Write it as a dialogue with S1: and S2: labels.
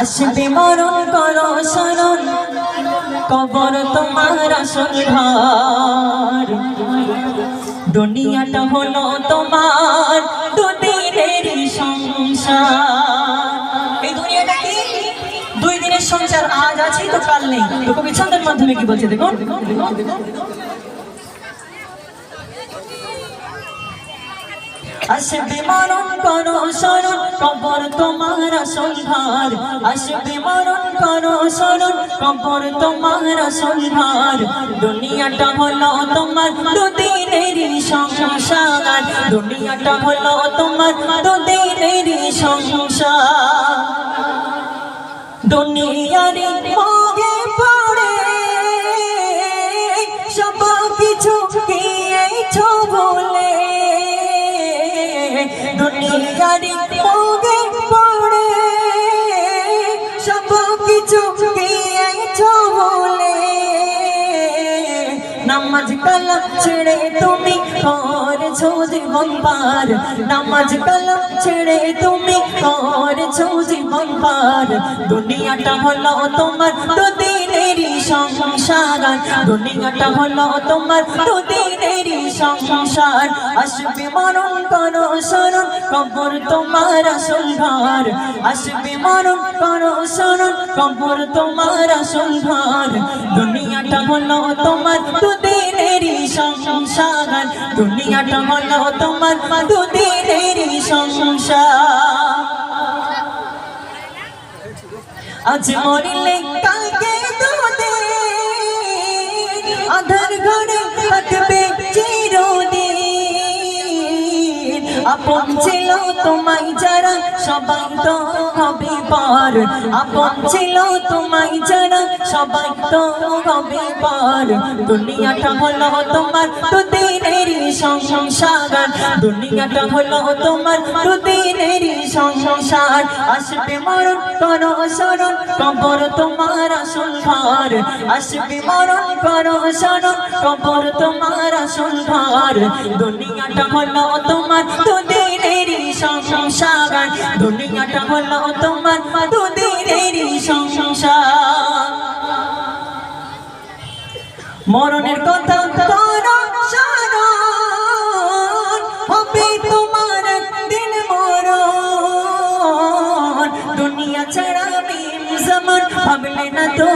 S1: আসবে মরণ, করো শরণ, কবর তোমার আসল দুনিয়াটা হলো তোমার, দুদিনের সংসার। এই দুনিয়াটা কি? দুই দিনের সংসার আজ আছে, তো কাল নেই। তো কবি ছন্দের মাধ্যমে কি বলছে দেখুন? আসবে মরণ করো শরণ কবর তোমার ঘর আসবে মরণ করো শরণ কবর তোমার ঘর দুনিয়াটা হলো তোমার দুদিনের সংসার। দুনিয়াটা হলো তোমার দুদিনের সংসার। দুনিয়ারে দুনিয়ারে মোগে পড়ে সব কিছু গিয়েছো বলে নামাজ কালাম ছেড়ে তুমি করেছ জীবন পার নামাজ কালাম ছেড়ে তুমি করেছ জীবন পার দুনিয়াটা হলো তোমার দুদিনেরই সংসার দুনিয়াটা হলো তোমার দুদিনেরই সংসার। আসবে মরণ করো শরণ কবর তোমার আসল ঘর। আসবে মরণ করো শরণ কবর তোমার আসল ঘর। দুনিয়াটা হলো তোমার দুদিনেরই সংসার। দুনিয়াটা হলো তোমার দুদিনেরই সংসার। আজ মরিলে আধার ঘরে আপন ছিল তোমায় যারা, সবাই তো হবে পার আপন ছিল তোমায় যারা, সবাই তো হবে পার দুনিয়াটা হলো তোমার দুদিনেরই সংসার। দুনিয়াটা হলো তোমার দুদিনেরই সংসার। আসবে মরণ, করো শরণ, কবর তোমার আসল ঘর। আসবে মরণ, করো শরণ, কবর তোমার আসল ঘর। দুনিয়াটা হলো তোমার দুদিনেরই সংসার, দুনিয়াটা হলো তোমার দুদিনেরই সংসার। মরণের কথা হবে তোমার একদিন মরণ। দুনিয়া ছাড়া বিন zaman ভাবলে না তো